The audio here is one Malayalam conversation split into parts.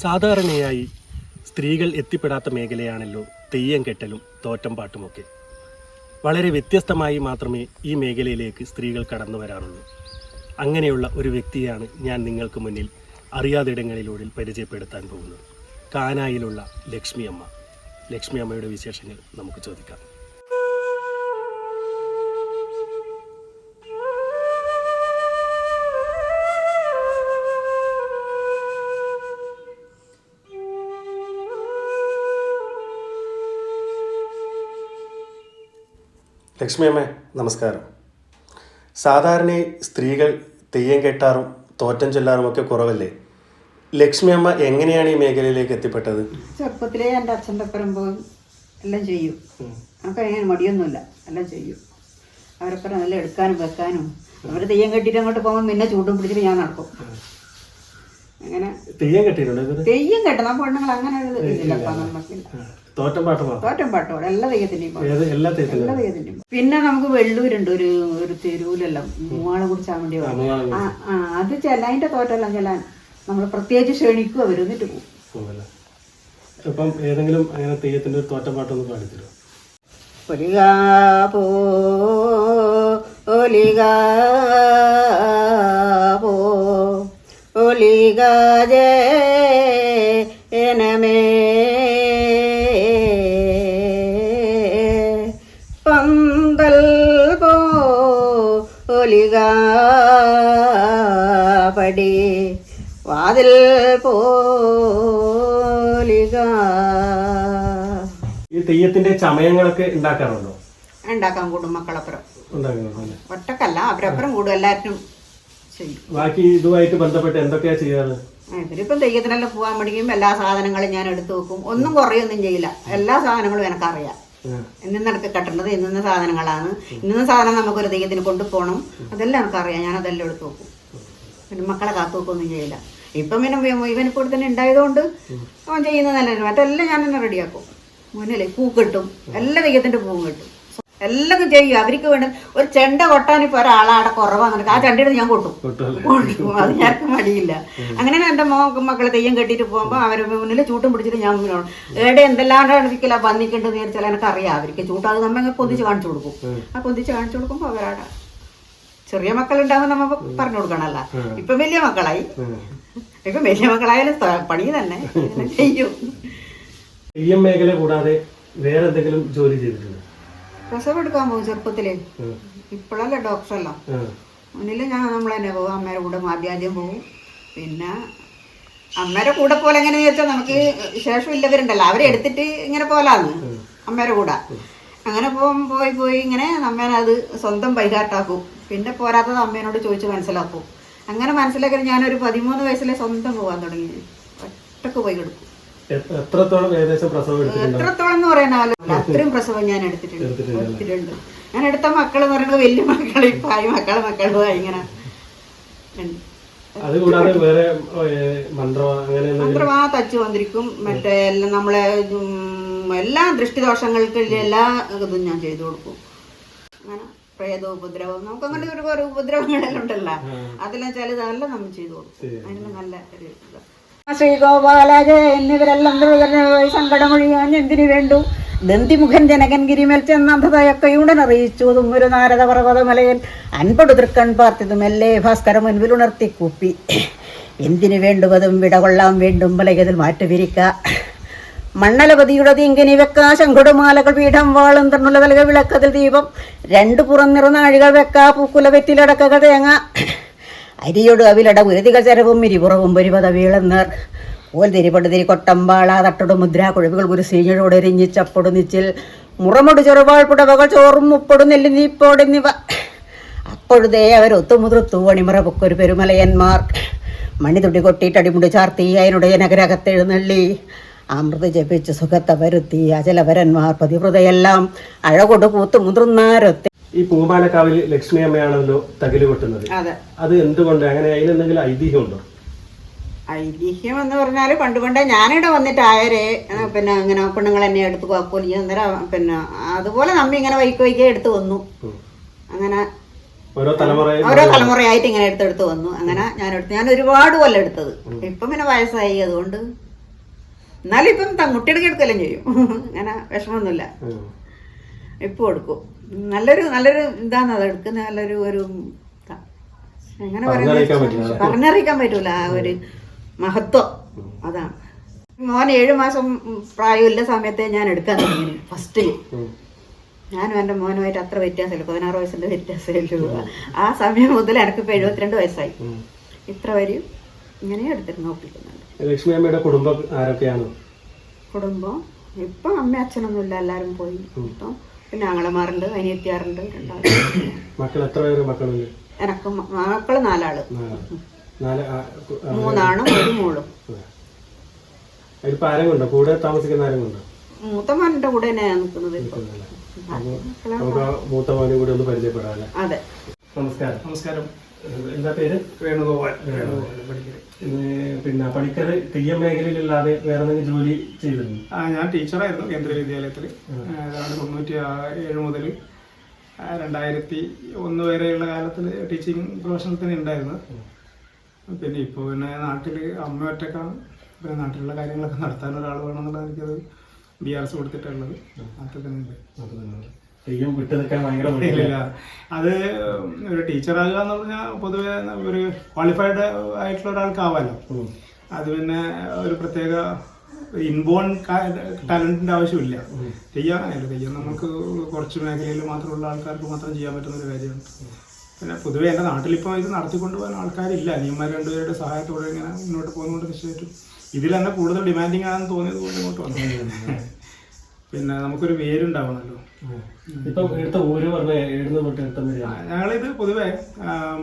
സാധാരണയായി സ്ത്രീകൾ എത്തിപ്പെടാത്ത മേഖലയാണല്ലോ തെയ്യം കെട്ടലും തോറ്റം പാട്ടുമൊക്കെ. വളരെ വ്യത്യസ്തമായി മാത്രമേ ഈ മേഖലയിലേക്ക് സ്ത്രീകൾ കടന്നു വരാറുള്ളൂ. അങ്ങനെയുള്ള ഒരു വ്യക്തിയാണ് ഞാൻ നിങ്ങൾക്ക് മുന്നിൽ അറിയാതിടങ്ങളിലൂടെ പരിചയപ്പെടുത്താൻ പോകുന്നത്. കാനായിലുള്ള ലക്ഷ്മി അമ്മ ലക്ഷ്മി അമ്മയുടെ വിശേഷങ്ങൾ നമുക്ക് ചോദിക്കാം. ലക്ഷ്മി അമ്മേ നമസ്കാരം. സാധാരണ സ്ത്രീകൾ തെയ്യം കെട്ടാറും തോറ്റം ചൊല്ലാറും ഒക്കെ കുറവല്ലേ? ലക്ഷ്മി അമ്മ എങ്ങനെയാണ് ഈ മേഖലയിലേക്ക് എത്തിപ്പെട്ടത്? ചെറുപ്പത്തിലേ എന്റെ അച്ഛന്റെ പോയി എല്ലാം ചെയ്യും. നമുക്ക് അങ്ങനെ മടിയൊന്നുമില്ല. എല്ലാം ചെയ്യും. അവരൊപ്പരം നല്ല എടുക്കാനും വെക്കാനും. അവർ തെയ്യം കെട്ടിയിട്ട് അങ്ങോട്ട് പോകുമ്പോൾ പിന്നെ ചൂടും പിടിച്ചിട്ട് ഞാൻ നടക്കും. അങ്ങനെ തെയ്യം കെട്ടിയിട്ടുണ്ട് തെയ്യം കെട്ടണം. പെണ്ണുങ്ങൾ അങ്ങനെ ഒരു ഇതില്ല. നമുക്കില്ല തോറ്റം പാട്ടോടെ എല്ലാ തെയ്യത്തിന്റെയും പിന്നെ നമുക്ക് വെള്ളൂരുണ്ട്. ഒരു ഒരു തെരുവിലെല്ലാം. മൂവാളെ കുടിച്ചാൻ വേണ്ടി. ആ അത് അതിന്റെ തോറ്റെല്ലാം ചെല്ലാൻ നമ്മൾ പ്രത്യേകിച്ച് ക്ഷണിക്കും അവർ എന്നിട്ട് പോകും. അപ്പം ഏതെങ്കിലും അങ്ങനെ തെയ്യത്തിന്റെ ഒരു തോറ്റം പാട്ടൊന്ന് പാടിത്തരോ ഒലിക പോ ഒലിക പോ തെയ്യത്തിന്റെ ചമയങ്ങളൊക്കെ ഉണ്ടാക്കാറുണ്ടോ? ഉണ്ടാക്കാൻ കൂടും മക്കളപ്പുറം. ഒറ്റക്കല്ല അവരപ്പുറം കൂടും എല്ലാവരും ബാക്കി ഇതുമായിട്ട് ബന്ധപ്പെട്ട് എന്തൊക്കെയാ ചെയ്യാറ്? ഇവരിപ്പം തെയ്യത്തിനെല്ലാം പോകാൻ പഠിക്കും എല്ലാ സാധനങ്ങളും ഞാൻ എടുത്തു വെക്കും. ഒന്നും കുറയൊന്നും ചെയ്യില്ല. എല്ലാ സാധനങ്ങളും എനിക്കറിയാം. ഉം. ഇന്നിടക്ക് കെട്ടേണ്ടത് ഇന്ന സാധനങ്ങളാണ്. ഇന്ന സാധനം നമുക്കൊരു തെയ്യത്തിന് കൊണ്ടുപോകണം അതെല്ലാം എനിക്കറിയാം. ഞാൻ അതെല്ലാം എടുത്തു വെക്കും. പിന്നെ മക്കളെ കാത്തു വെക്കൊന്നും ചെയ്യില്ല. ഇപ്പം പിന്നെ ഇവനെ കൂടെ തന്നെ ഉണ്ടായതുകൊണ്ട് അവൻ ചെയ്യുന്നത് നല്ലത് മറ്റെല്ലാം ഞാൻ തന്നെ റെഡിയാക്കും. മുന്നിലെ പൂ കിട്ടും. എല്ലാ തെയ്യത്തിന്റെ പൂവും കിട്ടും. എല്ലാം ചെയ്യും അവർക്ക് വേണ്ട ഒരു ചെണ്ട കൊട്ടാൻ ഇപ്പൊ ഒരാളാടെ കുറവാന്ന് ആ ചെണ്ടയുടെ ഞാൻ കൊട്ടും? അത് ഞാൻ മടിയില്ല. അങ്ങനെ എന്റെ മോ മക്കളെ തെയ്യം കെട്ടിട്ട് പോകുമ്പോൾ അവരെ മുന്നിൽ ചൂട്ടും പിടിച്ചിട്ട് ഞാൻ ഏടെ എന്തെല്ലാം ഒരിക്കലാ വന്നിട്ടുണ്ടെന്ന് വിചാരിച്ചാൽ എനിക്ക് അറിയാം. അവർക്ക് ചൂട്ട് അത് നമ്മ പൊന്തിച്ച് കാണിച്ചു കൊടുക്കും. ആ പൊന്തിച്ച് കാണിച്ചു കൊടുക്കുമ്പോൾ അവരാടാ. ചെറിയ മക്കളുണ്ടാകുമ്പോൾ നമ്മ പറഞ്ഞു കൊടുക്കണല്ല. ഇപ്പം വലിയ മക്കളായി. ഇപ്പൊ വലിയ മക്കളായാലും പണി തന്നെ. ഇങ്ങനെ തെയ്യം മേഖല കൂടാതെ വേറെ എന്തെങ്കിലും ജോലി ചെയ്തിട്ടുണ്ട്? പ്രസവം എടുക്കാൻ പോകും ചെറുപ്പത്തിലേ. ഇപ്പോഴല്ല ഡോക്ടറല്ല. മുന്നിൽ ഞാൻ നമ്മൾ തന്നെ പോകും. അമ്മയുടെ കൂടെ ആദ്യം ആദ്യം പോകും. പിന്നെ അമ്മയുടെ കൂടെ പോലെ എങ്ങനെ ചോദിച്ചാൽ നമുക്ക് ശേഷം ഇല്ലവരുണ്ടല്ലോ അവരെ എടുത്തിട്ട് ഇങ്ങനെ പോലാന്ന്. അമ്മയുടെ കൂടെ. അങ്ങനെ പോകും പോയി പോയി ഇങ്ങനെ അത് സ്വന്തം ബൈകാട്ടാക്കും പിന്നെ പോരാത്തത് അമ്മേനോട് ചോദിച്ച് മനസ്സിലാക്കും. അങ്ങനെ മനസ്സിലാക്കി ഞാനൊരു പതിമൂന്ന് വയസ്സിലെ സ്വന്തം പോകാൻ തുടങ്ങി. ഒറ്റയ്ക്ക് പോയി കൊടുക്കും. എത്രത്തോളം ഏകദേശം പ്രസവം എത്രത്തോളം എന്ന് പറയാനാവില്ല അത്രയും പ്രസവം ഞാൻ എടുത്തിട്ടുണ്ട്. എടുത്തിട്ടുണ്ട് ഞാൻ എടുത്ത മക്കൾ എന്ന് പറയുന്നത് വലിയ മക്കൾ ഇപ്പായി മക്കളെ മക്കളുമായി ഇങ്ങനെ മന്ത്രവാ വേറെ ഏ, അങ്ങനെ എന്തെങ്കിലും? മന്ത്രം ആ തച്ചു വന്നിരിക്കും. മറ്റേ എല്ലാം നമ്മളെ എല്ലാ ദൃഷ്ടിദോഷങ്ങൾക്ക് എല്ലാ ഇതും ഞാൻ ചെയ്തു കൊടുക്കും. അങ്ങനെ പ്രേത ഉപദ്രവം നമുക്ക് അങ്ങനെ ഒരുപാട് ഉപദ്രവങ്ങളെല്ലാം ഉണ്ടല്ലോ. അതെല്ലാം ചിലതെല്ലാം നമ്മൾ ചെയ്തു കൊടുക്കും. അതിന് നല്ല ഒരു ഇതാ. ശ്രീഗോപാലജ എന്നിവരെല്ലാം സങ്കടമൊഴിയാൻ എന്തിനു വേണ്ടു? ദന്തിമുഖൻ ജനകൻ ഗിരിമേൽ ചെന്നന്ധതയൊക്കെയുടൻ അറിയിച്ചു. തുമ്മൊരു നാരദ പർവതമലയിൽ അൻപടു തൃക്കൺ പാർത്തിതും എല്ലേ ഭാസ്കര മുൻപിൽ ഉണർത്തി കൂപ്പി. എന്തിനു വേണ്ടുവതും വിടകൊള്ളാം വേണ്ടും വലയതിൽ മാറ്റുപിരിക്ക മണ്ണലപതിയുടെ തീങ്കനി വെക്ക ശംഖുടുമാലകൾ പീഠം വാളും തണ്ണുല തലക വിളക്കതിൽ ദീപം. രണ്ടു പുറം നിറനാഴികൾ വെക്കാ പൂക്കുല വെറ്റിലടക്കക തേങ്ങ. അരിയോട് അവിലട ഉരുതികൾ ചരവും ഇരിപുറവും പരിപത വീളന്നർ ഓൽ തിരിപൊട്ട് തിരി കൊട്ടമ്പാള തട്ടൊടു മുദ്ര കുഴവുകൾ ഒരു സീഞ്ഞഴോട് എരിഞ്ഞിച്ചപ്പൊടു നിച്ചിൽ. മുറമൊടു ചെറുപാൾ പുടവകൾ ചോറും മുപ്പൊടു നെല്ലി നീപ്പോടെന്നിവ അപ്പോഴതേ അവരൊത്തുമുതിർത്തു അണിമറ പൊക്കൊരു പെരുമലയന്മാർ. മണിതുടി കൊട്ടിയിട്ടടിമുടി ചാർത്തി അതിനുடைய നഗരകത്തെഴുന്നള്ളി അമൃത് ജപിച്ച് സുഖത്തെ വരുത്തി അചലവരന്മാർ പതിവ്രതയെല്ലാം. അഴകൊടു കൂത്തു ഈ പൂമാലക്കാവിൽ ലക്ഷ്മി അമ്മയാണല്ലോ തകിൽ കൊട്ടുന്നത് അതെ. അത് എന്തുകൊണ്ട്? അങ്ങനെ അതിലെന്തെങ്കിലും ഐതിഹ്യമുണ്ടോ? ഐതിഹ്യം എന്ന് പറഞ്ഞാൽ പണ്ട് പണ്ടേ ഞാനിവിടെ വന്നിട്ട് ആയരെ പിന്നെ ഇങ്ങനെ പെണ്ണുങ്ങൾ എന്നെ എടുത്ത് കുഴപ്പമില്ല അന്നേരം പിന്നെ അതുപോലെ നമ്മ ഇങ്ങനെ വൈക്ക് വൈകി എടുത്ത് വന്നു. അങ്ങനെ ഓരോ തലമുറയായിട്ട് ഇങ്ങനെ എടുത്തെടുത്ത് വന്നു. അങ്ങനെ ഞാൻ എടുത്ത് ഞാൻ ഒരുപാട് കൊല്ലം എടുത്തത്. ഇപ്പം പിന്നെ വയസ്സായി. അതുകൊണ്ട് എന്നാലും ഇപ്പം കുട്ടിയുടെ എടുക്കലും ചെയ്യും. അങ്ങനെ വിഷമമൊന്നുമില്ല. ഉം. എടുക്കും. നല്ലൊരു നല്ലൊരു ഇതാണ് അത് എടുക്കുന്ന നല്ലൊരു ഒരു. എങ്ങനെ പറയുന്നത്. പറഞ്ഞറിയിക്കാൻ പറ്റൂല. ആ ഒരു മഹത്വം. അതാണ്. മോൻ ഏഴു മാസം പ്രായമില്ല സമയത്തെ ഞാൻ എടുക്കാൻ തുടങ്ങി ഫസ്റ്റിൽ. ഞാനും എന്റെ മോനുമായിട്ട് അത്ര വ്യത്യാസമില്ല. പതിനാറ് വയസ്സിന്റെ വ്യത്യാസമേ ഉള്ളൂ. ആ സമയം മുതൽ എനിക്കിപ്പോൾ എഴുപത്തിരണ്ട് വയസ്സായി. ഇത്ര വരെയും ഇങ്ങനെ ലക്ഷ്മി അമ്മയുടെ കുടുംബം ആരൊക്കെയാണ്? കുടുംബം? ഇപ്പം അമ്മ അച്ഛനൊന്നുമില്ല. എല്ലാവരും പോയി. ഇപ്പം പിന്നെ ആങ്ങളമാരുണ്ട് അനിയത്തിയാറുണ്ട് മക്കൾ എത്ര പേര് മക്കളുണ്ട്? എനക്ക് മക്കൾ നാലാൾ. മൂന്നാണും ഒരു മോളും. കൂടെ താമസിക്കുന്ന ആരെങ്കിലും ഉണ്ടോ കൂടെ തന്നെയാണ് നിൽക്കുന്നത് ഇപ്പം. ഇല്ലല്ലേ? അപ്പൊ നമുക്ക് ആ മൂത്ത മോനെ കൂടി ഒന്ന് പരിചയപ്പെടാം അതെ. നമസ്കാരം. നമസ്കാരം. എന്താ പേര്? വേണുഗോപാൽ. വേണുഗോപാൽ പിന്നെ പണിക്കർ തെയ്യം മേഖലയിലല്ലാതെ വേറെ എന്തെങ്കിലും ജോലി ചെയ്തിരുന്നു? ആ ഞാൻ ടീച്ചറായിരുന്നു കേന്ദ്ര വിദ്യാലയത്തിൽ തൊണ്ണൂറ്റി ഏഴ് മുതൽ രണ്ടായിരത്തി ഒന്ന് വരെയുള്ള കാലത്തിൽ ടീച്ചിങ് പ്രൊഫഷനിൽ തന്നെ ഉണ്ടായിരുന്നത് പിന്നെ ഇപ്പോൾ പിന്നെ നാട്ടിൽ അമ്മ ഒറ്റക്കാണ്. പിന്നെ നാട്ടിലുള്ള കാര്യങ്ങളൊക്കെ നടത്താൻ ഒരാൾ വേണമെന്നുള്ള എനിക്കത് ബി ആർ എസ് കൊടുത്തിട്ടുള്ളത്. നാട്ടിൽ തന്നെ ഉണ്ട് തെയ്യം വിട്ടു നിൽക്കാൻ ഭയങ്കര ഇല്ല. അത് ഒരു ടീച്ചറാകുക എന്ന് പറഞ്ഞാൽ പൊതുവെ ഒരു ക്വാളിഫൈഡ് ആയിട്ടുള്ള ഒരാൾക്കാവാലോ. അത് പിന്നെ ഒരു പ്രത്യേക ഇൻബോൺ ടാലന്റിന്റെ ആവശ്യമില്ല. ചെയ്യാനായാലും ചെയ്യാൻ നമുക്ക് കുറച്ച് മേഖലയിൽ മാത്രമുള്ള ആൾക്കാർക്ക് മാത്രം ചെയ്യാൻ പറ്റുന്ന ഒരു കാര്യമാണ് പിന്നെ പൊതുവെ എന്റെ നാട്ടിലിപ്പോൾ ഇത് നടത്തിക്കൊണ്ട് പോകാൻ ആൾക്കാരില്ല. അനിയന്മാർ രണ്ടുപേരുടെ സഹായത്തോടെ ഇങ്ങനെ മുന്നോട്ട് പോകുന്നതുകൊണ്ട് തീർച്ചയായിട്ടും. ഇതിൽ തന്നെ കൂടുതൽ ഡിമാൻഡിങ് ആണെന്ന് തോന്നിയത് കൊണ്ട് ഇങ്ങോട്ട് വന്നു. പിന്നെ നമുക്കൊരു പേരുണ്ടാവണമല്ലോ ഉം. ഇപ്പൊ എടുത്ത ഊര് പറഞ്ഞ എഴുന്ന തൊട്ട് എടുത്ത ഞങ്ങളിത് പൊതുവെ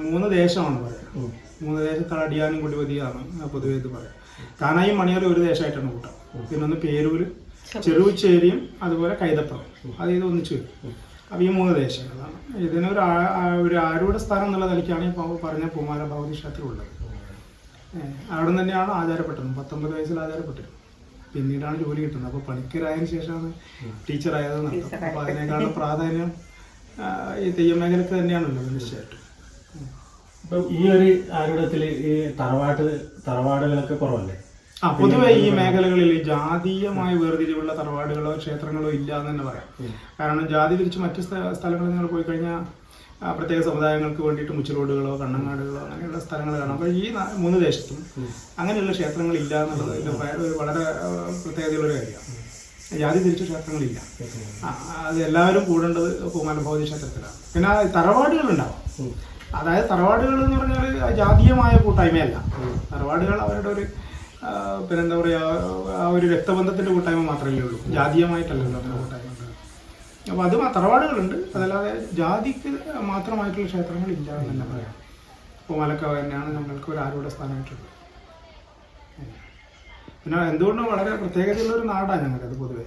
മൂന്ന് ദേശമാണ് പറയുന്നത് മൂന്ന് ദേശത്താണ് അടിയാനും കുടിപതിയാണ് പൊതുവെ ഇത് പറയാം താനായും മണിയാലും ഒരു ദേശമായിട്ടാണ് കൂട്ടം പിന്നെ ഒന്ന് പേരൂര് ചെറുവിച്ചേരിയും അതുപോലെ കൈതപ്പുറം. അത് ഇത് ഒന്നിച്ചു വരും. അപ്പം ഈ മൂന്ന് ദേശങ്ങളാണ്. ഇതിനൊരു ഒരു ആരുടെ സ്ഥാനം എന്നുള്ള നിലയ്ക്കാണ് ഈ പറഞ്ഞ പൂമാല ഭഗവതി ക്ഷേത്രം ഉള്ളത് അവിടെ നിന്ന് തന്നെയാണ് ആചാരപ്പെട്ടത്. പത്തൊമ്പത് വയസ്സിൽ ആചാരപ്പെട്ടിരുന്നു പിന്നീടാണ് ജോലി കിട്ടുന്നത്. അപ്പോൾ പണിക്കരായതിനു ശേഷമാണ് ടീച്ചറായത് അപ്പോൾ അതിനേക്കാളും പ്രാധാന്യം ഈ തെയ്യം മേഖലക്ക് തന്നെയാണല്ലോ തീർച്ചയായിട്ടും ഇപ്പം ഈ ഒരു ആരുടത്തിൽ ഈ തറവാട്ട് തറവാടുകളൊക്കെ കുറവല്ലേ? ആ പൊതുവെ ഈ മേഖലകളിൽ ജാതീയമായ വേർതിരിവുള്ള തറവാടുകളോ ക്ഷേത്രങ്ങളോ ഇല്ല എന്ന് തന്നെ പറയാം. കാരണം ജാതി തിരിച്ച് മറ്റ് സ്ഥ- സ്ഥലങ്ങളിൽ നിങ്ങൾ പോയി കഴിഞ്ഞാൽ പ്രത്യേക സമുദായങ്ങൾക്ക് വേണ്ടിയിട്ട് മുച്ചിലോടുകളോ കണ്ണങ്ങാടുകളോ അങ്ങനെയുള്ള സ്ഥലങ്ങൾ കാണാം. അപ്പോൾ ഈ മൂന്ന് ദേശത്തും അങ്ങനെയുള്ള ക്ഷേത്രങ്ങൾ ഇല്ല എന്നുള്ളത് വളരെ പ്രത്യേകതയുള്ള കാര്യമാണ്. ജാതി തിരിച്ച ക്ഷേത്രങ്ങളില്ല. അതെല്ലാവരും അത് എല്ലാവരും കൂടേണ്ടത് പൂമാല ഭഗവതി ക്ഷേത്രത്തിലാണ്. പിന്നെ തറവാടുകളുണ്ടാവും. അതായത് തറവാടുകൾ എന്ന് പറഞ്ഞാൽ ജാതീയമായ കൂട്ടായ്മയല്ല. തറവാടുകൾ അവരുടെ ഒരു പിന്നെന്താ പറയുക ആ ഒരു രക്തബന്ധത്തിന്റെ കൂട്ടായ്മ മാത്രമേ ഉള്ളൂ. ജാതീയമായിട്ടല്ലല്ലോ അങ്ങനെ കൂട്ടായ്മ. അപ്പോൾ അത് തറവാടുകളുണ്ട്. അതല്ലാതെ ജാതിക്ക് മാത്രമായിട്ടുള്ള ക്ഷേത്രങ്ങൾ ഇല്ല എന്ന് തന്നെ പറയാം. മലക്കാവ് തന്നെയാണ് ഞങ്ങൾക്ക് ഒരു ആരുടെ സ്ഥാനമായിട്ടുള്ളത്. പിന്നെ എന്തുകൊണ്ടും വളരെ പ്രത്യേകതയുള്ള ഒരു നാടാണ് ഞങ്ങൾക്കത് പൊതുവെ.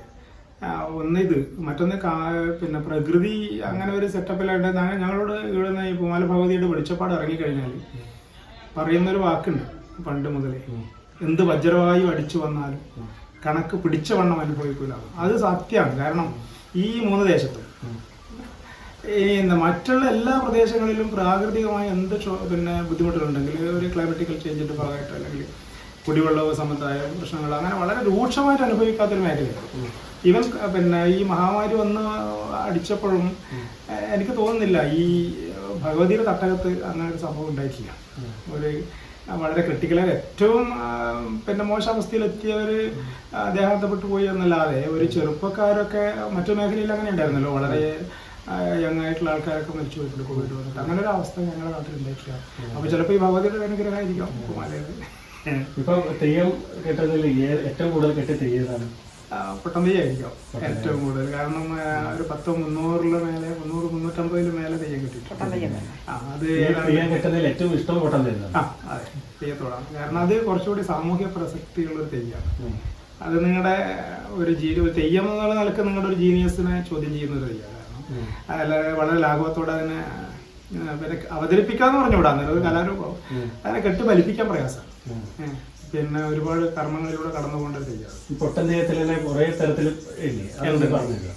ഒന്ന് ഇത് മറ്റൊന്ന് കാ- പിന്നെ പ്രകൃതി അങ്ങനെ ഒരു സെറ്റപ്പിലായിട്ട് ഞങ്ങ- ഞങ്ങളോട് ഇവിടുന്ന് ഈ പൂമാല ഭഗവതിയുടെ വെളിച്ചപ്പാട് ഇറങ്ങിക്കഴിഞ്ഞാൽ പറയുന്നൊരു വാക്കുണ്ട് പണ്ട് മുതലേ. എന്ത് വജ്രവായു അടിച്ചു വന്നാലും കണക്ക് പിടിച്ച വണ്ണം അനുഭവിക്കൂല. അത് സത്യമാണ് കാരണം ഈ മൂന്ന് ദേശത്തും. എന്താ മറ്റുള്ള എല്ലാ പ്രദേശങ്ങളിലും പ്രാകൃതികമായ എന്ത് പിന്നെ ബുദ്ധിമുട്ടുകളുണ്ടെങ്കിൽ ഒരു ക്ലൈമറ്റിക്കൽ ചേഞ്ചിന്റെ ഭാഗമായിട്ട് അല്ലെങ്കിൽ കുടിവെള്ള സംബന്ധമായ പ്രശ്നങ്ങൾ അങ്ങനെ വളരെ രൂക്ഷമായിട്ട് അനുഭവിക്കാത്തൊരു മേഖലയാണ്. ഈവൻ പിന്നെ ഈ മഹാമാരി വന്ന് അടിച്ചപ്പോഴും എനിക്ക് തോന്നുന്നില്ല ഈ ഭഗവതിയുടെ തട്ടകത്ത് അങ്ങനെ ഒരു സംഭവം ഉണ്ടായിട്ടില്ല. ഒരു വളരെ ക്രിട്ടിക്കലായ ഏറ്റവും പിന്നെ മോശാവസ്ഥയിലെത്തിയവർ ദേഹാന്തപ്പെട്ടു പോയി എന്നല്ലാതെ ഒരു ചെറുപ്പക്കാരൊക്കെ മറ്റു മേഖലയിൽ അങ്ങനെ ഉണ്ടായിരുന്നല്ലോ. വളരെ യങ് ആയിട്ടുള്ള ആൾക്കാരൊക്കെ മരിച്ചു പോയിട്ടുണ്ട് കോവിഡ് വന്നിട്ട്. അങ്ങനെ ഒരു അവസ്ഥ ഞങ്ങളുടെ നാട്ടിൽ ഉണ്ടായിട്ടില്ല. അപ്പൊ ചിലപ്പോൾ ഈ ഭഗവതിയുടെ അനുഗ്രഹമായിരിക്കാം. ഇപ്പൊ തെയ്യം കെട്ടുന്നതിൽ ഏറ്റവും കൂടുതൽ കെട്ടി തെയ്യതാണ് പൊട്ടന്തയ്യ ആയിരിക്കാം ഏറ്റവും കൂടുതൽ. കാരണം ഒരു പത്തോ മുന്നൂറിൽ മേലെ മുന്നൂറ് മുന്നൂറ്റമ്പതിൽ മേലെ തെയ്യം കിട്ടിയിട്ടുണ്ട് ആ അത് ഏറ്റവും ഇഷ്ടം ആ അതെ തെയ്യത്തോടാണ്. കാരണം അത് കുറച്ചുകൂടി സാമൂഹ്യ പ്രസക്തിയുള്ള ഒരു തെയ്യമാണ് അത് നിങ്ങളുടെ ഒരു ജീ തെയ്യം എന്നുള്ള നിലയ്ക്ക് നിങ്ങളുടെ ഒരു ജീനിയസിനെ ചോദ്യം ചെയ്യുന്ന ഒരു തെയ്യമാണ് കാരണം അല്ല വളരെ ലാഘവത്തോടെ അതിനെ പിന്നെ അവതരിപ്പിക്കാന്ന് പറഞ്ഞുകൂടാ. അന്നേരം ഒരു കലാരൂപം. അതിനെ കെട്ട് ഫലിപ്പിക്കാൻ പ്രയാസം പിന്നെ ഒരുപാട് കർമ്മങ്ങളിലൂടെ കടന്നുപോകേണ്ട തെയ്യമാണ് ഈ പൊട്ടൻ തെയ്യത്തിൽ കുറേ കുറെ തരത്തിൽ ഇല്ലേ അതൊന്ന് പറഞ്ഞില്ല?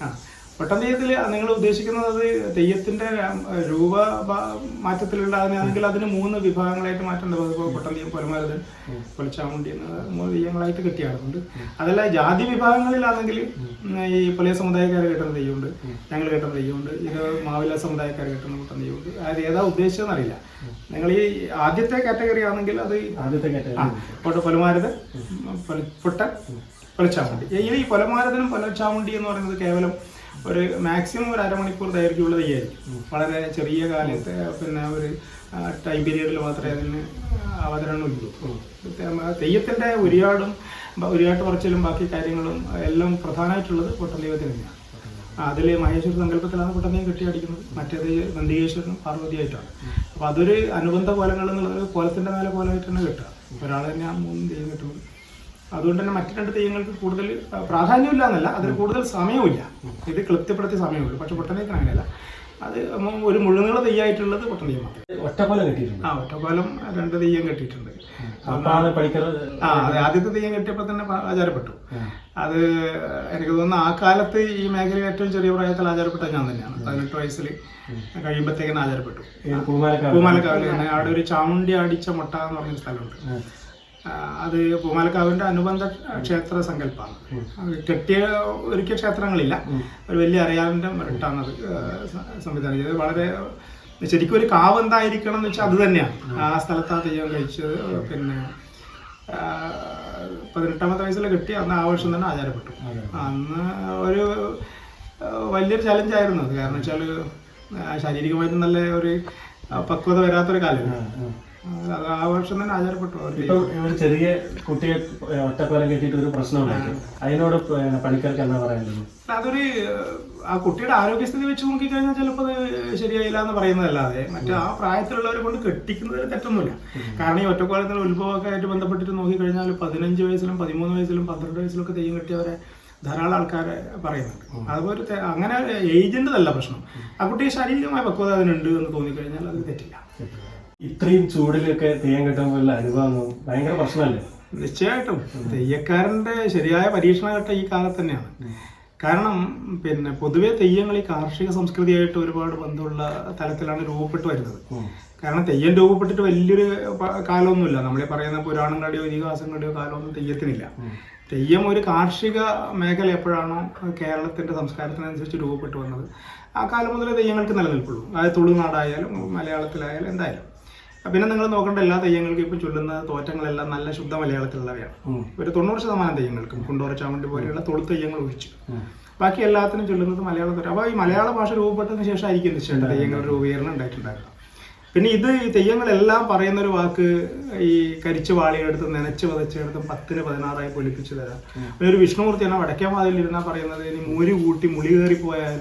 പൊട്ടൻ തെയ്യത്തിൽ നിങ്ങൾ ഉദ്ദേശിക്കുന്നത് അത് തെയ്യത്തിന്റെ രൂപ മാറ്റത്തിലുണ്ടാകുന്നതാണെങ്കിൽ അതിന് മൂന്ന് വിഭാഗങ്ങളായിട്ട് മാറ്റേണ്ടത്. ഇപ്പോൾ പെട്ടെന്ന് പൊലമരുതൻ പൊലച്ചാമുണ്ടി എന്ന മൂന്ന് തെയ്യങ്ങളായിട്ട് കെട്ടിയാടുന്നുണ്ട്. അതല്ല ജാതി വിഭാഗങ്ങളിലാണെങ്കിൽ ഈ പുലിയ സമുദായക്കാർ കെട്ടുന്ന തെയ്യമുണ്ട്. ഞങ്ങൾ കെട്ടുന്ന തെയ്യമുണ്ട്. ഇത് മാവില സമുദായക്കാർ കെട്ടുന്ന പൊട്ടൻ തെയ്യമുണ്ട്. അത് ഏതാ ഉദ്ദേശിച്ചതെന്ന് അറിയില്ല. നിങ്ങൾ ഈ ആദ്യത്തെ കാറ്റഗറി ആണെങ്കിൽ അത് ആദ്യത്തെ കാറ്റഗറി. പൊലമാരത് പൊട്ടൻ പൊലച്ചാമുണ്ടി ഈ പൊലമാരതനും പൊലച്ചാമുണ്ടി എന്ന് പറയുന്നത് കേവലം ഒരു മാക്സിമം ഒരു അരമണിക്കൂർ ദൈർഘ്യമുള്ള തെയ്യായിരിക്കും വളരെ ചെറിയ കാലത്തെ പിന്നെ ഒരു ടൈം പീരീഡിൽ മാത്രമേ അതിന് അവതരണം ഉള്ളൂ തെയ്യത്തിന്റെ ഉരിയാടും ഉരിയാട്ട് പറച്ചിലും ബാക്കി കാര്യങ്ങളും എല്ലാം പ്രധാനമായിട്ടുള്ളത് പൊട്ടൻ ദൈവത്തിന് തന്നെയാണ് അതിൽ മഹേശ്വര സങ്കല്പത്തിലാണ് പൊട്ടനെയും കെട്ടിയടിക്കുന്നത്. മറ്റേത് നന്ദികേശ്വരനും പാർവതിയായിട്ടാണ്. അപ്പോൾ അതൊരു അനുബന്ധ കോലങ്ങൾ എന്നുള്ളത് കോലത്തിന്റെ മേലെ കോലമായിട്ട് തന്നെ കെട്ടുക ഒരാൾ തന്നെ ആ മൂന്ന് തെയ്യം കെട്ടുന്നത്. അതുകൊണ്ട് തന്നെ മറ്റു രണ്ട് തെയ്യങ്ങൾക്ക് കൂടുതൽ പ്രാധാന്യമില്ല എന്നല്ല അതിന് കൂടുതൽ സമയമില്ല ഇത് ക്ലിപ്തിപ്പെടുത്തിയ സമയമുള്ളൂ. പക്ഷെ പൊട്ടനേക്ക് അങ്ങനെയല്ല. അത് ഒരു മുഴുനീള തെയ്യായിട്ടുള്ളത് പൊട്ടൻ തെയ്യം മാത്രം. ഒറ്റപ്പാലം കെട്ടിയിട്ടുണ്ട്. ആ ഒറ്റപ്പാലം രണ്ട് തെയ്യം കെട്ടിയിട്ടുണ്ട്. ആ അതെ. ആദ്യത്തെ തെയ്യം കെട്ടിയപ്പോൾ തന്നെ ആചാരപ്പെട്ടു. അത് എനിക്ക് തോന്നുന്നു ആ കാലത്ത് ഈ മേഖലയിൽ ഏറ്റവും ചെറിയ പ്രായത്തിൽ ആചാരപ്പെട്ട ഞാൻ തന്നെയാണ്. പതിനെട്ട് വയസ്സിൽ കഴിയുമ്പോഴത്തേക്കിന് ആചാരപ്പെട്ടു. പൂമാലക്കാവ് പൂമാലക്കാവിൽ തന്നെ. അവിടെ ഒരു ചാമുണ്ടി അടിച്ച മുട്ട എന്ന് പറഞ്ഞ സ്ഥലമുണ്ട്. അത് പൂമാലക്കാവിന്റെ അനുബന്ധ ക്ഷേത്ര സങ്കല്പമാണ്. കെട്ടിയ ഒരിക്കൽ ക്ഷേത്രങ്ങളില്ല. ഒരു വലിയ അറിയാവിന്റെ മരട്ടാണ് അത് സംവിധാനം ചെയ്തത്. വളരെ ശരിക്കും ഒരു കാവ് എന്തായിരിക്കണം എന്ന് വെച്ചാൽ അത് തന്നെയാണ്. ആ സ്ഥലത്ത് ആ തെയ്യം കഴിച്ചത്. പിന്നെ പതിനെട്ടാമത്തെ വയസ്സിൽ കെട്ടി അന്ന് ആ വർഷം തന്നെ ആചാരപ്പെട്ടു. അന്ന് ഒരു വലിയൊരു ചലഞ്ചായിരുന്നു അത് കാരണം വെച്ചാൽ ശാരീരികമായിട്ട് നല്ല ഒരു പക്വത വരാത്തൊരു കാലം. അത് ആ. വർഷം തന്നെ ആചാരപ്പെട്ടു. ഇപ്പൊ ഒരു ചെറിയ കുട്ടിയെ ഒറ്റപ്പാലം കെട്ടിയിട്ട് ഒരു പ്രശ്നം അതിനോട് പണിക്കാർക്ക് എന്താ പറയാനുള്ളത്? അതൊരു ആ കുട്ടിയുടെ ആരോഗ്യസ്ഥിതി വെച്ച് നോക്കിക്കഴിഞ്ഞാൽ ചിലപ്പോൾ അത് ശരിയായില്ല എന്ന് പറയുന്നതല്ലാതെ മറ്റേ ആ പ്രായത്തിലുള്ളവരെ കൊണ്ട് കെട്ടിക്കുന്നതിൽ തെറ്റൊന്നുമില്ല. കാരണം ഈ ഒറ്റക്കോലത്തിന്റെ ഉത്ഭവമൊക്കെ ആയിട്ട് ബന്ധപ്പെട്ടിട്ട് നോക്കിക്കഴിഞ്ഞാൽ പതിനഞ്ച് വയസ്സിലും പതിമൂന്ന് വയസ്സിലും പന്ത്രണ്ട് വയസ്സിലൊക്കെ തെയ്യം കെട്ടിയവരെ ധാരാളം ആൾക്കാരെ പറയുന്നുണ്ട്. അതുപോലെ അങ്ങനെ ഏജിന്റെതല്ല പ്രശ്നം. ആ കുട്ടി ശാരീരികമായ പക്വത അതിനുണ്ട് എന്ന് തോന്നിക്കഴിഞ്ഞാൽ അത് തെറ്റില്ല. ഇത്രയും ചൂടിലൊക്കെ തെയ്യം കിട്ടുമ്പോഴുള്ള അനുഭവം ഭയങ്കര പ്രശ്നമല്ലേ? നിശ്ചയമായിട്ടും തെയ്യക്കാരന്റെ ശരിയായ പരീക്ഷണഘട്ടം ഈ കാലത്ത് തന്നെയാണ്. കാരണം പിന്നെ പൊതുവെ തെയ്യങ്ങൾ ഈ കാർഷിക സംസ്കൃതിയായിട്ട് ഒരുപാട് ബന്ധമുള്ള തലത്തിലാണ് രൂപപ്പെട്ട് വരുന്നത്. കാരണം തെയ്യം രൂപപ്പെട്ടിട്ട് വലിയൊരു കാലമൊന്നുമില്ല. നമ്മളീ പറയുന്ന പുരാണങ്ങളുടെയോ ഇതിഹാസങ്ങളുടെയോ കാലമൊന്നും തെയ്യത്തിനില്ല. തെയ്യം ഒരു കാർഷിക മേഖല എപ്പോഴാണോ കേരളത്തിന്റെ സംസ്കാരത്തിനനുസരിച്ച് രൂപപ്പെട്ടു വന്നത് ആ കാലം മുതലേ തെയ്യങ്ങൾക്ക് നിലനിൽപ്പുള്ളൂ. അതായത് തുളുനാടായാലും മലയാളത്തിലായാലും എന്തായാലും. പിന്നെ നിങ്ങൾ നോക്കേണ്ട എല്ലാ തെയ്യങ്ങൾക്കും ഇപ്പം ചൊല്ലുന്ന തോറ്റങ്ങളെല്ലാം നല്ല ശുദ്ധ മലയാളത്തിലുള്ളവയാണ്. ഒരു തൊണ്ണൂറ് ശതമാനം തെയ്യങ്ങൾക്കും കുണ്ടോറ ചാമണ്ടി പോലെയുള്ള തൊഴു തെയ്യങ്ങൾ ഒഴിച്ചു. ബാക്കി എല്ലാത്തിനും ചൊല്ലുന്നത് മലയാളത്തിൽ അപ്പോൾ ഈ മലയാള ഭാഷ രൂപപ്പെട്ടതിന് ശേഷമായിരിക്കും നിശ്ചയം തെയ്യങ്ങളുടെ രൂപീകരണം ഉണ്ടായിട്ടുണ്ടാകുക പിന്നെ ഇത് ഈ തെയ്യങ്ങളെല്ലാം പറയുന്ന ഒരു വാക്ക് ഈ കരിച്ചു വാളിയെടുത്ത് നനച്ച് വതച്ചെടുത്ത് പത്തിന് പതിനാറായി പൊലിപ്പിച്ചു തരാം. പിന്നെ ഒരു വിഷ്ണുമൂർത്തി എന്നാ വടക്കേ മാതിരി ഇരുന്നാൽ പറയുന്നത് ഇനി മൂരി കൂട്ടി മുളി കയറി പോയാൽ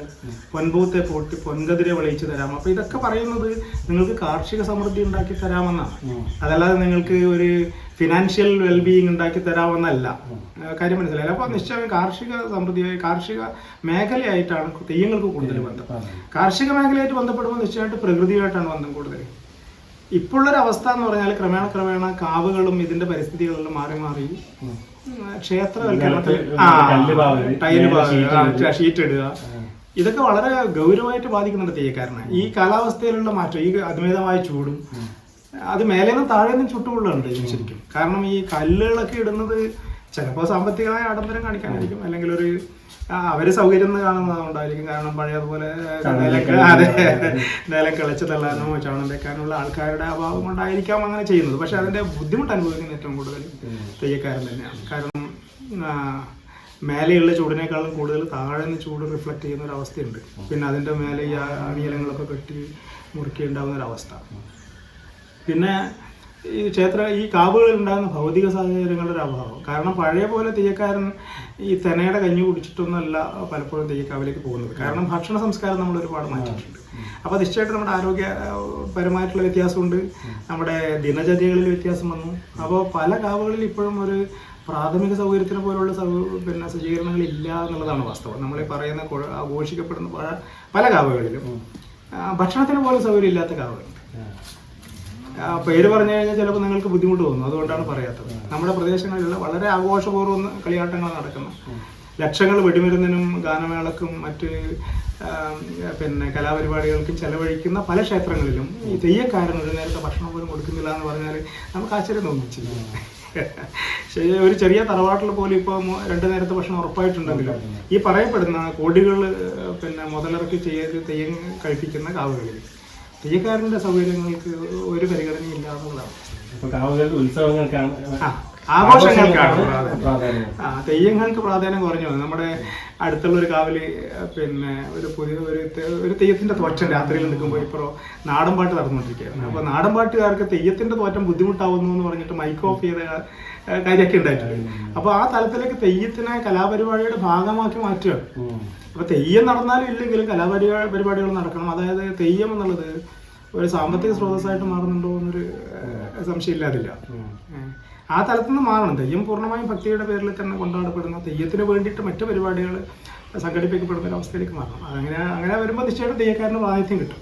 പൊൻപൂത്തെ പൊട്ടി പൊൻകതിരെ വിളയിച്ചു തരാം. അപ്പൊ ഇതൊക്കെ പറയുന്നത് നിങ്ങൾക്ക് കാർഷിക സമൃദ്ധി ഉണ്ടാക്കി തരാമെന്നാണ്. അതല്ലാതെ നിങ്ങൾക്ക് ഒരു ഫിനാൻഷ്യൽ വെൽബീയിങ് ഉണ്ടാക്കി തരാമെന്നല്ല കാര്യം മനസ്സിലായില്ല? അപ്പോൾ നിശ്ചയം കാർഷിക സമൃദ്ധി കാർഷിക മേഖലയായിട്ടാണ് തെയ്യങ്ങൾക്ക് കൂടുതൽ ബന്ധം. കാർഷിക മേഖലയായിട്ട് ബന്ധപ്പെടുമ്പോൾ നിശ്ചയമായിട്ട് പ്രകൃതിയുമായിട്ടാണ് ബന്ധം കൂടുതൽ. ഇപ്പോഴുള്ളൊരു അവസ്ഥ എന്ന് പറഞ്ഞാൽ ക്രമേണ ക്രമേണ കാവുകളും ഇതിന്റെ പരിസ്ഥിതികളിലും മാറി മാറി ക്ഷേത്രവൽക്കരണത്തിൽ ടൈൽ ഷീറ്റ് ഇടുക. ഇതൊക്കെ വളരെ ഗൗരവമായിട്ട് ബാധിക്കുന്നുണ്ട് തെയ്യക്കാരനെ. ഈ കാലാവസ്ഥയിലുള്ള മാറ്റം ഈ അമിതമായ ചൂടും അത് മേലെ നിന്ന് താഴെ നിന്നും ചുട്ടുകൊള്ളുന്നുണ്ട് ശരിക്കും. കാരണം ഈ കല്ലുകളൊക്കെ ഇടുന്നത് ചിലപ്പോൾ സാമ്പത്തികമായ ആഡംബരം കാണിക്കാനായിരിക്കും. അല്ലെങ്കിൽ ഒരു അവർ സൗകര്യം കാണുന്നതുകൊണ്ടായിരിക്കും. കാരണം പഴയതുപോലെ നിലം കിളച്ച് തള്ളാനോ ചാണം വെക്കാനുള്ള ആൾക്കാരുടെ അഭാവം കൊണ്ടായിരിക്കാം അങ്ങനെ ചെയ്യുന്നത്. പക്ഷെ അതിന്റെ ബുദ്ധിമുട്ട് അനുഭവിക്കുന്ന ഏറ്റവും കൂടുതൽ തെയ്യക്കാരൻ തന്നെയാണ്. കാരണം മേലെയുള്ള ചൂടിനേക്കാളും കൂടുതൽ താഴെ നിന്ന് ചൂട് റിഫ്ലക്ട് ചെയ്യുന്ന ഒരു അവസ്ഥയുണ്ട്. പിന്നെ അതിന്റെ മേലെ ഈ അണിയലങ്ങളൊക്കെ കെട്ടി മുറുക്കി ഉണ്ടാകുന്ന ഒരു അവസ്ഥ. പിന്നെ ഈ ക്ഷേത്ര ഈ കാവുകളിൽ ഉണ്ടാകുന്ന ഭൗതിക സാഹചര്യങ്ങളുടെ ഒരു അഭാവം. കാരണം പഴയ പോലെ തെയ്യക്കാരൻ ഈ തെനയുടെ കഞ്ഞി കുടിച്ചിട്ടൊന്നുമല്ല പലപ്പോഴും തെയ്യക്കാവിലേക്ക് പോകുന്നത്. കാരണം ഭക്ഷണ സംസ്കാരം നമ്മൾ ഒരുപാട് മാറ്റിയിട്ടുണ്ട്. അപ്പോൾ തീർച്ചയായിട്ടും നമ്മുടെ ആരോഗ്യപരമായിട്ടുള്ള വ്യത്യാസമുണ്ട്. നമ്മുടെ ദിനചര്യകളിൽ വ്യത്യാസം വന്നു. അപ്പോൾ പല കാവുകളിൽ ഇപ്പോഴും ഒരു പ്രാഥമിക സൗകര്യത്തിന് പോലുള്ള സൗ പിന്നെ സജ്ജീകരണങ്ങൾ ഇല്ല എന്നുള്ളതാണ് വാസ്തവം. നമ്മൾ പറയുന്ന ആഘോഷിക്കപ്പെടുന്ന പല- കാവുകളിലും ഭക്ഷണത്തിന് പോലും സൗകര്യം ഇല്ലാത്ത കാവുകളുണ്ട് പേര് പറഞ്ഞു കഴിഞ്ഞാൽ ചിലപ്പോൾ നിങ്ങൾക്ക് ബുദ്ധിമുട്ട് തോന്നും. അതുകൊണ്ടാണ് പറയാത്തത്. നമ്മുടെ പ്രദേശങ്ങളിൽ വളരെ ആഘോഷപൂർവം കളിയാട്ടങ്ങൾ നടക്കുന്ന. ലക്ഷങ്ങൾ വെടിമരുന്നിനും ഗാനമേളക്കും മറ്റ് പിന്നെ കലാപരിപാടികൾക്കും ചെലവഴിക്കുന്ന പല ക്ഷേത്രങ്ങളിലും ഈ തെയ്യക്കാരൻ ഒരു നേരത്തെ ഭക്ഷണം പോലും കൊടുക്കുന്നില്ല എന്ന് പറഞ്ഞാൽ നമുക്ക് ആശ്ചര്യം തോന്നിച്ചില്ല. ഒരു ചെറിയ തറവാട്ടിൽ പോലും ഇപ്പോൾ രണ്ട് നേരത്തെ ഭക്ഷണം ഉറപ്പായിട്ടുണ്ടെങ്കിലും ഈ പറയപ്പെടുന്ന കോടികൾ പിന്നെ മുതലിറക്കി ചെയ്ത് തെയ്യം കഴിപ്പിക്കുന്ന കാവുകളിൽ തെയ്യക്കാരന്റെ സൗകര്യങ്ങൾക്ക് ഒരു പരിഗണനയില്ല എന്നുള്ളതാണ് ഉത്സവങ്ങൾക്കാണ് ആഘോഷങ്ങൾക്കാണ് തെയ്യങ്ങൾക്ക് പ്രാധാന്യം കുറഞ്ഞു. നമ്മുടെ അടുത്തുള്ള ഒരു കാവിൽ പിന്നെ ഒരു പുതിയ ഒരു ഒരു തെയ്യത്തിന്റെ തോറ്റം രാത്രിയിൽ നിൽക്കുമ്പോൾ ഇപ്പോൾ നാടൻ പാട്ട് നടന്നുകൊണ്ടിരിക്കുകയായിരുന്നു. അപ്പൊ നാടൻ പാട്ടുകാർക്ക് തെയ്യത്തിന്റെ തോറ്റം ബുദ്ധിമുട്ടാവുന്നു എന്ന് പറഞ്ഞിട്ട് മൈക്ക് ഓഫ് ചെയ്ത കാര്യമൊക്കെ ഉണ്ടായിട്ടുണ്ട്. അപ്പൊ ആ തലത്തിലേക്ക് തെയ്യത്തിനെ കലാപരിപാടിയുടെ ഭാഗമാക്കി മാറ്റുകയാണ് അപ്പോൾ അപ്പൊ തെയ്യം നടന്നാലും ഇല്ലെങ്കിലും കലാപരിപാടി പരിപാടികൾ നടക്കണം. അതായത് തെയ്യം എന്നുള്ളത് ഒരു സാമ്പത്തിക സ്രോതസ്സായിട്ട് മാറുന്നുണ്ടോ എന്നൊരു സംശയം ഇല്ലാതില്ല. ആ തലത്തിൽ നിന്ന് മാറണം. തെയ്യം പൂർണമായും ഭക്തിയുടെ പേരിൽ തന്നെ കൊണ്ടാടപ്പെടുന്ന തെയ്യത്തിന് വേണ്ടിയിട്ട് മറ്റു പരിപാടികൾ സംഘടിപ്പിക്കപ്പെടുന്ന ഒരു അവസ്ഥയിലേക്ക് മാറണം. അങ്ങനെ അങ്ങനെ വരുമ്പോൾ നിശ്ചയമായിട്ടും തെയ്യക്കാരന് പ്രാതിനിധ്യം കിട്ടും.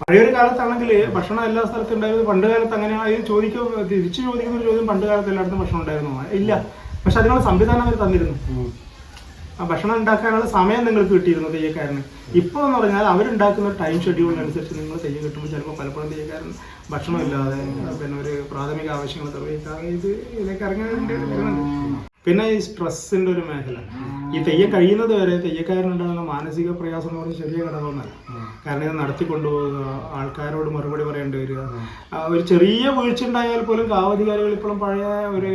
പഴയൊരു കാലത്താണെങ്കിൽ ഭക്ഷണം എല്ലാ സ്ഥലത്തും ഉണ്ടായിരുന്നു. പണ്ട് കാലത്ത് അങ്ങനെ അത് ചോദിക്കും തിരിച്ചു ചോദിക്കുന്ന ഒരു ചോദ്യം പണ്ട് കാലത്ത് എല്ലായിടത്തും ഭക്ഷണം ഉണ്ടായിരുന്നു. ഇല്ല. പക്ഷെ അതിനുള്ള സംവിധാനം അവർ തന്നിരുന്നു. ആ ഭക്ഷണം ഉണ്ടാക്കാനുള്ള സമയം നിങ്ങൾക്ക് കിട്ടിയിരുന്നു തെയ്യക്കാരന്. ഇപ്പോൾ എന്ന് പറഞ്ഞാൽ അവരുണ്ടാക്കുന്ന ടൈം ഷെഡ്യൂളിനനുസരിച്ച് നിങ്ങൾ തെയ്യം കിട്ടുമ്പോൾ ചിലപ്പോൾ പലപ്പോഴും തെയ്യക്കാരൻ ഭക്ഷണം ഇല്ലാതെ പിന്നെ ഒരു പ്രാഥമിക ആവശ്യങ്ങൾ നിർവഹിക്കാതെ ഇത് ഇതിലേക്ക് വരുന്നുണ്ട്. പിന്നെ ഈ സ്ട്രെസ്സിന്റെ ഒരു മേഖല. ഈ തെയ്യം കഴിയുന്നത് വരെ തെയ്യക്കാരനുണ്ടാകുന്ന മാനസിക പ്രയാസം എന്ന് പറഞ്ഞാൽ ചെറിയ ഘടകമൊന്നല്ല കാരണം ഇത് നടത്തിക്കൊണ്ടുപോകുക ആൾക്കാരോട് മറുപടി പറയേണ്ടി വരിക. ഒരു ചെറിയ വീഴ്ച ഉണ്ടായാൽ പോലും കാവധികാരികൾ ഇപ്പോഴും പഴയ ഒരു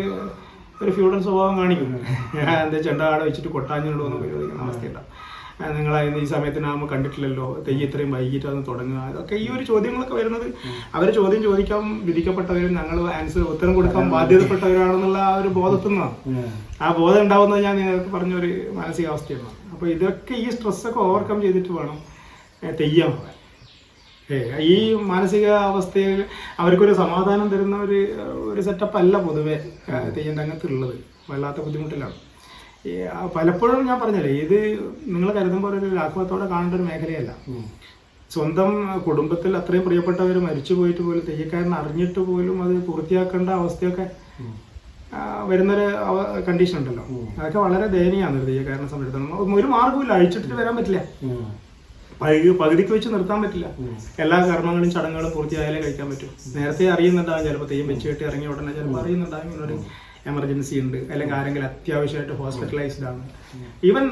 ഒരു ഫ്യൂഡൽ സ്വഭാവം കാണിക്കുന്നു. എന്താ ചെണ്ട ആടെ വെച്ചിട്ട് കൊട്ടാഞ്ഞുകൊണ്ടുവന്ന് പരിപാടിക്കുന്ന അവസ്ഥയുണ്ടാവും നിങ്ങൾ ഈ സമയത്തിന് നമ്മൾ കണ്ടിട്ടില്ലല്ലോ തെയ്യം ഇത്രയും വൈകിട്ടാണ് തുടങ്ങുക. അതൊക്കെ ഈ ഒരു ചോദ്യങ്ങളൊക്കെ വരുന്നത് അവർ ചോദ്യം ചോദിക്കാൻ വിധിക്കപ്പെട്ടവരും ഞങ്ങൾ ആൻസർ ഉത്തരം കൊടുക്കാൻ ബാധ്യതപ്പെട്ടവരാണെന്നുള്ള ആ ഒരു ബോധത്തിൽ നിന്നാണ് ആ ബോധം ഉണ്ടാവുന്നത് ഞാൻ നിങ്ങൾക്ക് പറഞ്ഞ ഒരു മാനസികാവസ്ഥയാണ്. അപ്പോൾ ഇതൊക്കെ ഈ സ്ട്രെസ്സൊക്കെ ഓവർകം ചെയ്തിട്ട് വേണം തെയ്യം. ഈ മാനസിക അവസ്ഥയിൽ അവർക്കൊരു സമാധാനം തരുന്ന ഒരു ഒരു സെറ്റപ്പ് അല്ല പൊതുവെ തെയ്യം രംഗത്തുള്ളത്. വല്ലാത്ത ബുദ്ധിമുട്ടിലാണ്. പലപ്പോഴും ഞാൻ പറഞ്ഞല്ലേ ഇത് നിങ്ങൾ കരുതുമ്പോൾ ഒരു ലാഘവത്തോടെ കാണേണ്ട ഒരു മേഖലയല്ല. സ്വന്തം കുടുംബത്തിൽ അത്രയും പ്രിയപ്പെട്ടവർ മരിച്ചു പോയിട്ട് പോലും തെയ്യക്കാരൻ അറിഞ്ഞിട്ട് പോലും അത് പൂർത്തിയാക്കേണ്ട അവസ്ഥയൊക്കെ വരുന്നൊരു കണ്ടീഷൻ ഉണ്ടല്ലോ അതൊക്കെ വളരെ ദയനീയമാണ് ഒരു തെയ്യക്കാരനെ സംബന്ധിച്ചിടത്തോളം. ഒരു മാർഗമില്ല അഴിച്ചിട്ട് വരാൻ പറ്റില്ല. പകുതിക്ക് വെച്ച് നിർത്താൻ പറ്റില്ല. എല്ലാ കർമ്മങ്ങളും ചടങ്ങുകളും പൂർത്തിയായാലേ കഴിക്കാൻ പറ്റും. നേരത്തെ അറിയുന്നുണ്ടാകും ചിലപ്പോൾ തെയ്യം വെച്ച് കെട്ടി ഇറങ്ങിയ ഉടനെ ചിലപ്പോൾ അറിയുന്നുണ്ടാകും ഇങ്ങനൊരു എമർജൻസി ഉണ്ട്. അല്ലെങ്കിൽ ആരെങ്കിലും അത്യാവശ്യമായിട്ട് ഹോസ്പിറ്റലൈസ്ഡ് ആണ്. ഈവൻ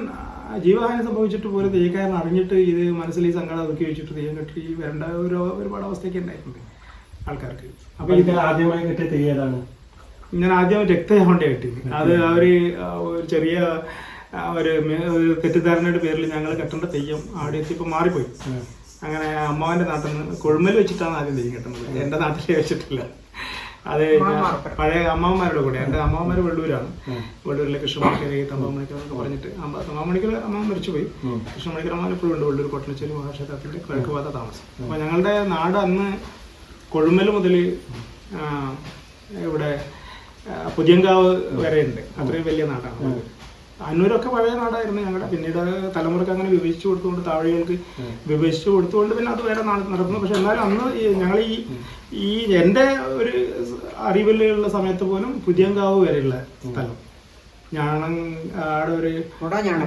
ജീവഹാനി സംഭവിച്ചിട്ട് പോലും തെയ്യക്കാരൻ അറിഞ്ഞിട്ട് ഇത് മനസ്സിൽ ഈ സങ്കടം ഒതുക്കി വെച്ചിട്ട് തെയ്യം കെട്ടി വരേണ്ട ഒരു ഒരുപാട് അവസ്ഥയൊക്കെ ഉണ്ടായിട്ടുണ്ട് ആൾക്കാർക്ക്. അപ്പൊ ഇത് ആദ്യമായി കിട്ടിയ തെയ്യതാണ് ഞാൻ ആദ്യം രക്തചാവണ്ട കെട്ടി അത് അവർ ഒരു ചെറിയ ഒരു തെറ്റിദ്ധാരണയുടെ പേരിൽ ഞങ്ങൾ കെട്ടേണ്ട തെയ്യം അവിടെ എത്തിയപ്പോൾ മാറിപ്പോയി. അങ്ങനെ അമ്മാവന്റെ നാട്ടിൽ നിന്ന് കൊഴുമൽ വെച്ചിട്ടാണ് ആദ്യം തെയ്യം കെട്ടുന്നത് എന്റെ നാട്ടിൽ വെച്ചിട്ടില്ല. അത് പഴയ അമ്മാവന്മാരുടെ കൂടെ. എന്റെ അമ്മാവന്മാർ വെള്ളൂരാണ്. വെള്ളൂരിലെ കൃഷ്ണമണിക്കര തമ്പാമണിക്കർ എന്നൊക്കെ പറഞ്ഞിട്ട് അമ്മ തമ്പാമണിക്കർ അമ്മാവൻ മരിച്ചുപോയി. കൃഷ്ണമണിക്കർ അമ്മാവൻ എപ്പോഴും ഉണ്ട്. വെള്ളൂർ കൊട്ടനച്ചേരി മഹാക്ഷേത്രത്തിന്റെ കിഴക്ക് ഭാഗത്ത താമസം. അപ്പൊ ഞങ്ങളുടെ നാട് അന്ന് കൊഴുമൽ മുതൽ ഇവിടെ പുതിയങ്കാവ് വരെ ഉണ്ട് അത്രയും വലിയ നാടാണ്. അന്നൂരൊക്കെ പഴയ നാടായിരുന്നു ഞങ്ങളുടെ. പിന്നീട് തലമുറയ്ക്ക് അങ്ങനെ വിഭജിച്ചു കൊടുത്തുകൊണ്ട് താഴെകൾക്ക് വിഭജിച്ചു കൊടുത്തുകൊണ്ട് പിന്നെ അത് വേറെ നാട് നടന്നു പക്ഷെ എന്നാലും അന്ന് ഈ ഞങ്ങൾ ഈ ഈ എന്റെ ഒരു അറിവിലുള്ള സമയത്ത് പോലും പുതിയങ്കാവ് വരെയുള്ള സ്ഥലം. ഞാണം ആടെ ഒരു മുടഞ്ഞാങ്ങൽ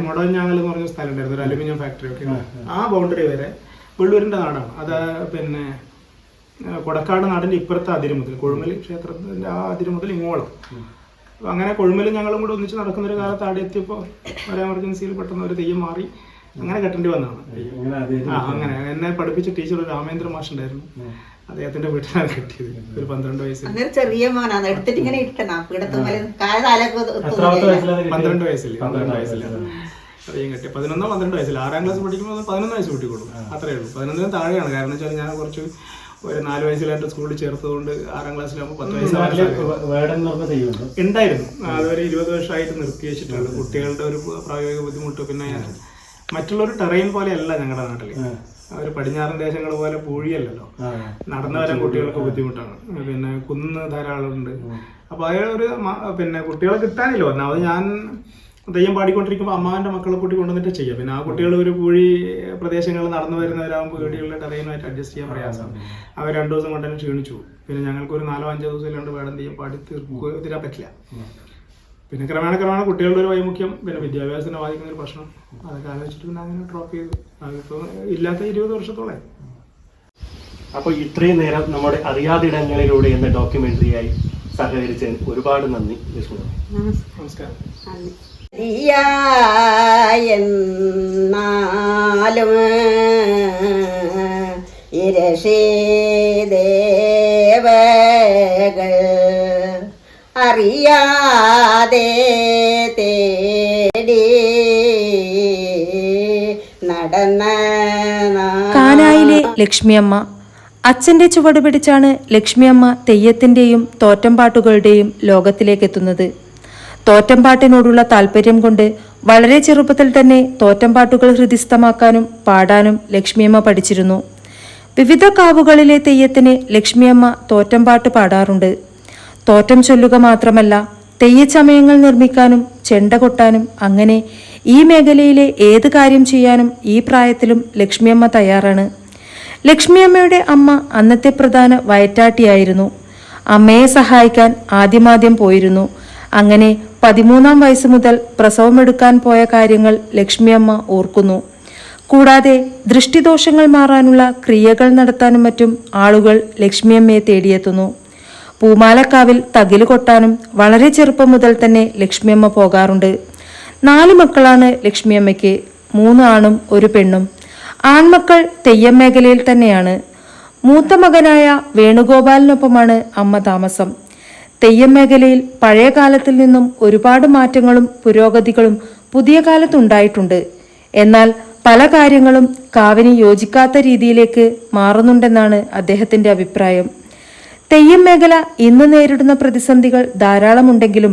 എന്ന് പറഞ്ഞ സ്ഥലം ഉണ്ടായിരുന്നു ഒരു അലുമിനിയം ഫാക്ടറി ഒക്കെ ആ ബൗണ്ടറി വരെ വെള്ളൂരിന്റെ നാടാണ്. അത് പിന്നെ കൊടക്കാട് നാടിന്റെ ഇപ്പുറത്തെ അതിര് മുതൽ കൊഴുമലി ക്ഷേത്രത്തിന്റെ ആ അതിര് മുതൽ ഇങ്ങോളം അപ്പൊ അങ്ങനെ കൊഴുമലും ഞങ്ങളും കൂടെ ഒന്നിച്ച് നടക്കുന്ന ഒരു കാലത്ത് അവിടെ എത്തിയപ്പോൾ ഒരു എമർജൻസിയിൽ പെട്ടെന്ന് ഒരു തെയ്യം മാറി. അങ്ങനെ കെട്ടേണ്ടി വന്നതാണ്. ആ അങ്ങനെ. എന്നെ പഠിപ്പിച്ച ടീച്ചർ ഒരു രാമേന്ദ്ര മാഷ് ഉണ്ടായിരുന്നു അദ്ദേഹത്തിന്റെ വീട്ടിലാണ് കെട്ടിയത്. ഒരു പന്ത്രണ്ട് വയസ്സിൽ. ചെറിയ മോനാണ്. എടുത്തിട്ട് ഇങ്ങനെ ഇരിക്കണം പന്ത്രണ്ട് വയസ്സിൽ പന്ത്രണ്ട് വയസ്സിൽ. തെയ്യം കെട്ടി. പതിനൊന്നോ പന്ത്രണ്ട് വയസ്സിൽ ആറാം ക്ലാസ് പഠിക്കുമ്പോൾ പതിനൊന്ന് വയസ്സ് കൂട്ടിക്കൊള്ളൂ അത്രേ ഉള്ളൂ. പതിനൊന്നിനും താഴെയാണ്. കാരണം വെച്ചാൽ ഞാൻ കുറച്ച് ഒരു നാല് വയസ്സിലായിട്ട് സ്കൂളിൽ ചേർത്തതുകൊണ്ട് ആറാം ക്ലാസ്സിലാകുമ്പോൾ പത്ത് നാട്ടിൽ വയസ്സ് വേടൻ എന്ന് പറഞ്ഞ തെയ്യമുണ്ട് ഉണ്ടായിരുന്നു. അതൊരു ഇരുപത് വർഷമായിട്ട് നിർത്തി വെച്ചിട്ടുണ്ട് കുട്ടികളുടെ ഒരു പ്രായോഗിക ബുദ്ധിമുട്ട് പിന്നെ മറ്റുള്ളൊരു ടെറൈൻ പോലെയല്ല ഞങ്ങളുടെ നാട്ടിൽ ഒരു പടിഞ്ഞാറൻ ദേശങ്ങൾ പോലെ പൂഴിയല്ലല്ലോ. നടന്നു വരാൻ കുട്ടികൾക്ക് ബുദ്ധിമുട്ടാണ്. പിന്നെ കുന്ന് ധാരാളം ഉണ്ട് അപ്പൊ അതൊരു പിന്നെ കുട്ടികളെ കിട്ടാനില്ല. ഒന്നാമത് ഞാൻ തെയ്യം പാടിക്കൊണ്ടിരിക്കുമ്പോൾ അമ്മാവിന്റെ മക്കളെ കൂട്ടി കൊണ്ടുവന്നിട്ട് ചെയ്യാം. പിന്നെ ആ കുട്ടികൾ ഒരു കുഴി പ്രദേശങ്ങളിൽ നടന്നു വരുന്നവരാകുമ്പോൾ വീടുകളിലെ ടെറൈനുമായിട്ട് അഡ്ജസ്റ്റ് ചെയ്യാൻ പ്രയാസം. അവർ രണ്ടു ദിവസം കൊണ്ട് തന്നെ ക്ഷീണിച്ചു പിന്നെ ഞങ്ങൾക്ക് ഒരു നാലോ അഞ്ചോ ദിവസം ഇല്ലാണ്ട് വേണം തെയ്യം പാടി തീരാൻ പറ്റില്ല. പിന്നെ ക്രമേണ ക്രമേണ കുട്ടികളുടെ ഒരു വൈമുഖ്യം പിന്നെ വിദ്യാഭ്യാസത്തിന് ബാധിക്കുന്ന ഒരു പ്രശ്നം. അതൊക്കെ ആലോചിച്ചിട്ട് പിന്നെ അങ്ങനെ ഡ്രോപ്പ് ചെയ്തു. അതിപ്പോൾ ഇല്ലാത്ത ഇരുപത് വർഷത്തോളം അപ്പോൾ ഇത്രയും നേരം നമ്മുടെ അറിയാതിടങ്ങളിലൂടെ എന്ന ഡോക്യുമെന്ററിയായി സഹകരിച്ചതിന് ഒരുപാട് നന്ദി. ലക്ഷ്മി നമസ്കാരം. എന്നാലും ഇരശേദേവകൾ അറിയാതെ തേടി നടന്ന കാനായിലെ ലക്ഷ്മിയമ്മ. അച്ഛന്റെ ചുവട് പിടിച്ചാണ് ലക്ഷ്മിയമ്മ തെയ്യത്തിന്റെയും തോറ്റംപാട്ടുകളുടെയും ലോകത്തിലേക്കെത്തുന്നത്. തോറ്റംപാട്ടിനോടുള്ള താല്പര്യം കൊണ്ട് വളരെ ചെറുപ്പത്തിൽ തന്നെ തോറ്റമ്പാട്ടുകൾ ഹൃദിസ്ഥമാക്കാനും പാടാനും ലക്ഷ്മിയമ്മ പഠിച്ചിരുന്നു. വിവിധ കാവുകളിലെ തെയ്യത്തിന് ലക്ഷ്മിയമ്മ തോറ്റമ്പാട്ട് പാടാറുണ്ട്. തോറ്റം ചൊല്ലുക മാത്രമല്ല തെയ്യച്ചമയങ്ങൾ നിർമ്മിക്കാനും ചെണ്ട കൊട്ടാനും അങ്ങനെ ഈ മേഖലയിലെ ഏത് കാര്യം ചെയ്യാനും ഈ പ്രായത്തിലും ലക്ഷ്മിയമ്മ തയ്യാറാണ്. ലക്ഷ്മിയമ്മയുടെ അമ്മ അന്നത്തെ പ്രധാന വയറ്റാട്ടിയായിരുന്നു. അമ്മയെ സഹായിക്കാൻ ആദ്യമാദ്യം പോയിരുന്നു. അങ്ങനെ പതിമൂന്നാം വയസ്സ് മുതൽ പ്രസവമെടുക്കാൻ പോയ കാര്യങ്ങൾ ലക്ഷ്മിയമ്മ ഓർക്കുന്നു. കൂടാതെ ദൃഷ്ടിദോഷങ്ങൾ മാറാനുള്ള ക്രിയകൾ നടത്താനും മറ്റും ആളുകൾ ലക്ഷ്മിയമ്മയെ തേടിയെത്തുന്നു. പൂമാലക്കാവിൽ തകിൽ കൊട്ടാനും വളരെ ചെറുപ്പം മുതൽ തന്നെ ലക്ഷ്മിയമ്മ പോകാറുണ്ട്. നാല് മക്കളാണ് ലക്ഷ്മിയമ്മയ്ക്ക് മൂന്ന് ആണും ഒരു പെണ്ണും. ആൺമക്കൾ തെയ്യം മേഖലയിൽ തന്നെയാണ്. മൂത്ത മകനായ വേണുഗോപാലിനൊപ്പമാണ് അമ്മ താമസം. തെയ്യം മേഖലയിൽ പഴയ കാലത്തിൽ നിന്നും ഒരുപാട് മാറ്റങ്ങളും പുരോഗതികളും പുതിയ കാലത്തുണ്ടായിട്ടുണ്ട്. എന്നാൽ പല കാര്യങ്ങളും കാവിന് യോജിക്കാത്ത രീതിയിലേക്ക് മാറുന്നുണ്ടെന്നാണ് അദ്ദേഹത്തിന്റെ അഭിപ്രായം. തെയ്യം മേഖല ഇന്ന് നേരിടുന്ന പ്രതിസന്ധികൾ ധാരാളമുണ്ടെങ്കിലും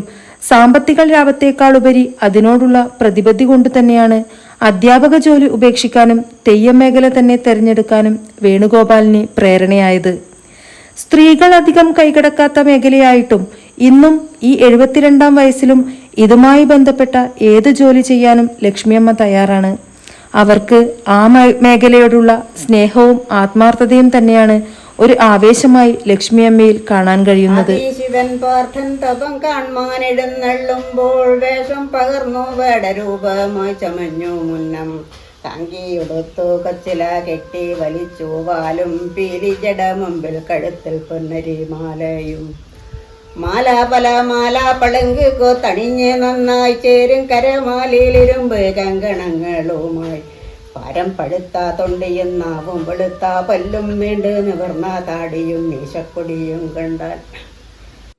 സാമ്പത്തിക ലാഭത്തേക്കാളുപരി അതിനോടുള്ള പ്രതിബദ്ധി കൊണ്ട് തന്നെയാണ് അധ്യാപക ജോലി ഉപേക്ഷിക്കാനും തെയ്യം മേഖല തന്നെ തെരഞ്ഞെടുക്കാനും വേണുഗോപാലിന് പ്രേരണയായത്. സ്ത്രീകൾ അധികം കൈകടക്കാത്ത മേഖലയായിട്ടും ഇന്നും ഈ എഴുപത്തിരണ്ടാം വയസ്സിലും ഇതുമായി ബന്ധപ്പെട്ട ഏത് ജോലി ചെയ്യാനും ലക്ഷ്മിയമ്മ തയ്യാറാണ്. അവർക്ക് ആ മേഖലയോടുള്ള സ്നേഹവും ആത്മാർത്ഥതയും തന്നെയാണ് ഒരു ആവേശമായി ലക്ഷ്മിയമ്മയിൽ കാണാൻ കഴിയുന്നത്. ശിവൻ പാർത്ഥൻ തപം വേഷം പകർന്നു വേടരൂപമായി ചമഞ്ഞു മുന്നം. തങ്കിയുടുത്തു കെട്ടി വലിച്ചു വാലും പീലി ജട മുമ്പിൽ കഴുത്തിൽ പൊന്നരി മാലയും. മാല പല മാല പളുങ്ക് തണിഞ്ഞ് നന്നായി ചേരും കരമാലയിലിരുമ്പ് കങ്കണങ്ങളുമായി. പരം പഴുത്ത തൊണ്ടിയും നാവും വെളുത്ത പല്ലും വീണ്ട് നിവർന്ന താടിയും മീശക്കൊടിയും കണ്ടാൽ